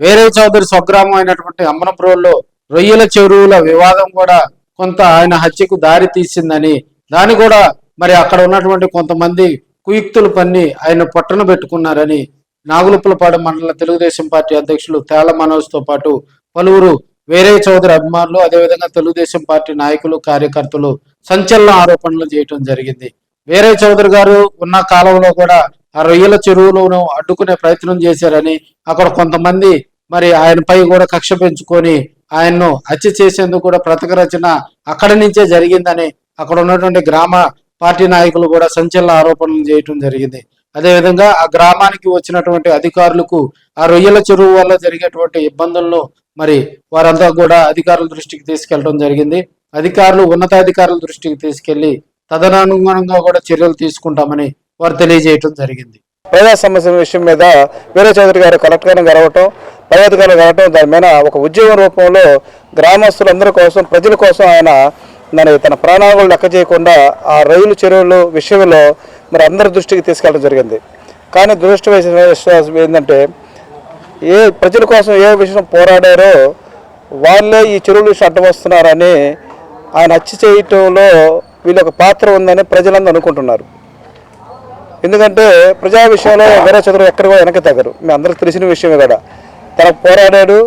వేరే చౌదరి స్వగ్రామం అయినటువంటి అమ్మనపురంలో రొయ్యల చెరువుల వివాదం కూడా కొంత ఆయన హత్యకు దారి తీసిందని దాన్ని కూడా మరి అక్కడ ఉన్నటువంటి కొంతమంది కుయుక్తులు పన్ని ఆయన పొట్టన పెట్టుకున్నారని నాగులుపులపాడు మండల తెలుగుదేశం పార్టీ అధ్యక్షులు తేళ్ళ మనోజ్తో పాటు పలువురు వేరే చౌదరి అభిమానులు అదేవిధంగా తెలుగుదేశం పార్టీ నాయకులు కార్యకర్తలు సంచలన ఆరోపణలు చేయటం జరిగింది. వేరే చౌదరి గారు ఉన్న కాలంలో కూడా ఆ రొయ్యల చెరువులను అడ్డుకునే ప్రయత్నం చేశారని అక్కడ కొంతమంది మరి ఆయనపై కూడా కక్ష పెంచుకొని ఆయన్ను హత్య చేసేందుకు కూడా ప్రతక రచన అక్కడి నుంచే జరిగిందని అక్కడ ఉన్నటువంటి గ్రామ పార్టీ నాయకులు కూడా సంచలన ఆరోపణలు చేయటం జరిగింది. అదేవిధంగా ఆ గ్రామానికి వచ్చినటువంటి అధికారులకు ఆ రొయ్యల చెరువు వల్ల జరిగేటువంటి ఇబ్బందులను మరి వారంతా కూడా అధికారుల దృష్టికి తీసుకెళ్ళడం జరిగింది. అధికారులు ఉన్నతాధికారుల దృష్టికి తీసుకెళ్ళి తదనుగుణంగా కూడా చర్యలు తీసుకుంటామని వారు తెలియజేయటం జరిగింది. ప్రజా సమస్యల విషయం మీద వీర చౌదరి గారు కలెక్టర్ గారిని కలవటం పై కలవటం దాని మీద ఒక ఉద్యోగం రూపంలో గ్రామస్తులందరి కోసం ప్రజల కోసం ఆయన మరి తన ప్రాణాలను లెక్క చేయకుండా ఆ రైలు చెరువులు విషయంలో మరి అందరి దృష్టికి తీసుకెళ్ళడం జరిగింది. కానీ దురదృష్టం ఏంటంటే ఏ ప్రజల కోసం ఏ విషయం పోరాడారో వాళ్ళే ఈ చెరువులు విషయం అడ్డం వస్తున్నారని ఆయన హత్య చేయటంలో వీళ్ళొక పాత్ర ఉందని ప్రజలందరూ అనుకుంటున్నారు. ఎందుకంటే ప్రజా విషయంలో వేరే చదువు ఎక్కడ కూడా వెనక తగ్గరు. మీ అందరికి తెలిసిన విషయమే కదా. తనకు పోరాడాడు.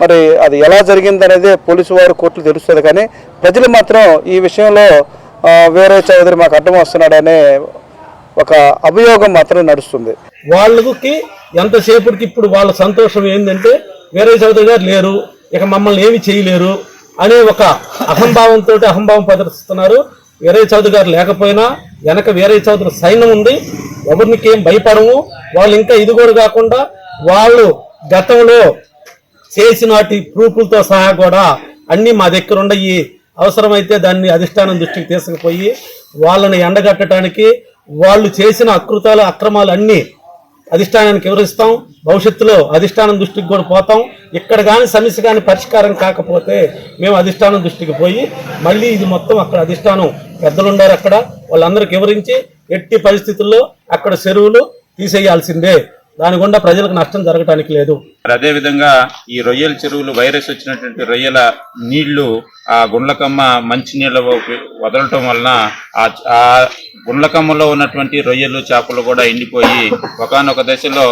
మరి అది ఎలా జరిగింది అనేది పోలీసు వారు కోర్టులు తెలుస్తుంది కానీ ప్రజలు మాత్రం ఈ విషయంలో వేరే చౌదరి మాకు అడ్డం వస్తున్నాడనే ఒక అభియోగం మాత్రం నడుస్తుంది. వాళ్ళకి ఎంతసేపటికి ఇప్పుడు వాళ్ళ సంతోషం ఏంటంటే వేరే చౌదరి గారు లేరు. ఇక మమ్మల్ని ఏమి చేయలేరు అనే ఒక అహంభావంతో అహంభావం ప్రదర్శిస్తున్నారు. వీరయ్య చౌదరి గారు లేకపోయినా వెనక వీరయ్య చౌదరి సైన్యం ఉంది. ఎవరికి ఏం భయపడము వాళ్ళు ఇంకా ఇది కూడా కాకుండా వాళ్ళు గతంలో చేసినటి ప్రూఫ్లతో సహా కూడా అన్నీ మా దగ్గర ఉండయి. అవసరమైతే దాన్ని అధిష్టానం దృష్టికి తీసుకుపోయి వాళ్ళని ఎండగట్టడానికి వాళ్ళు చేసిన అకృతాలు అక్రమాలు అన్నీ అధిష్టానానికి వివరిస్తాం. భవిష్యత్తులో అధిష్టానం దృష్టికి కూడా పోతాం. ఇక్కడ కానీ సమస్య కానీ పరిష్కారం కాకపోతే మేము అధిష్టానం దృష్టికి పోయి మళ్ళీ ఇది మొత్తం అక్కడ అధిష్టానం పెద్దలు అక్కడ. వాళ్ళందరికీ వివరించి ఎట్టి పరిస్థితుల్లో అక్కడ చెరువులు తీసేయాల్సిందే. దాని గుండా ప్రజలకు నష్టం జరగటానికి లేదు. అదే విధంగా ఈ రొయ్యల చెరువులు వైరస్ వచ్చినటువంటి రొయ్యల నీళ్ళు ఆ గుండ్లకమ్మ మంచి నీళ్ళ వదలటం వలన ఆ ఆ గుండ్లకమ్మలో ఉన్నటువంటి రొయ్యలు చేపలు కూడా ఎండిపోయి ఒకనొక దశలో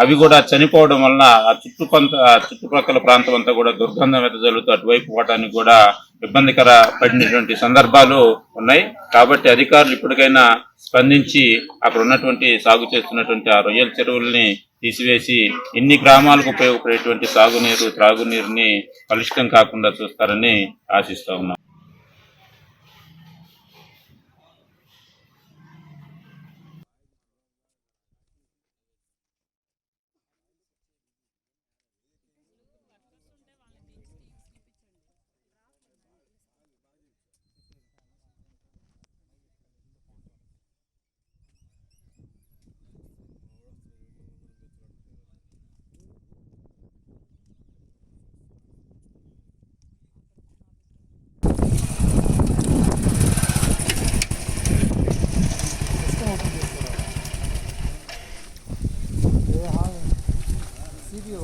అవి కూడా చనిపోవడం వలన ఆ చుట్టుపంత చుట్టుపక్కల ప్రాంతం అంతా కూడా దుర్గంధం వెదజల్లుతూ అటువైపు పోవడానికి కూడా ఇబ్బందికర పడినటువంటి సందర్భాలు ఉన్నాయి. కాబట్టి అధికారులు ఇప్పటికైనా స్పందించి అక్కడ ఉన్నటువంటి సాగు చేస్తున్నటువంటి ఆ రొయ్యల చెరువుల్ని తీసివేసి ఇన్ని గ్రామాలకు ఉపయోగపడేటువంటి సాగునీరు త్రాగునీరుని కలుషితం కాకుండా చూస్తారని ఆశిస్తా ఉన్నాం.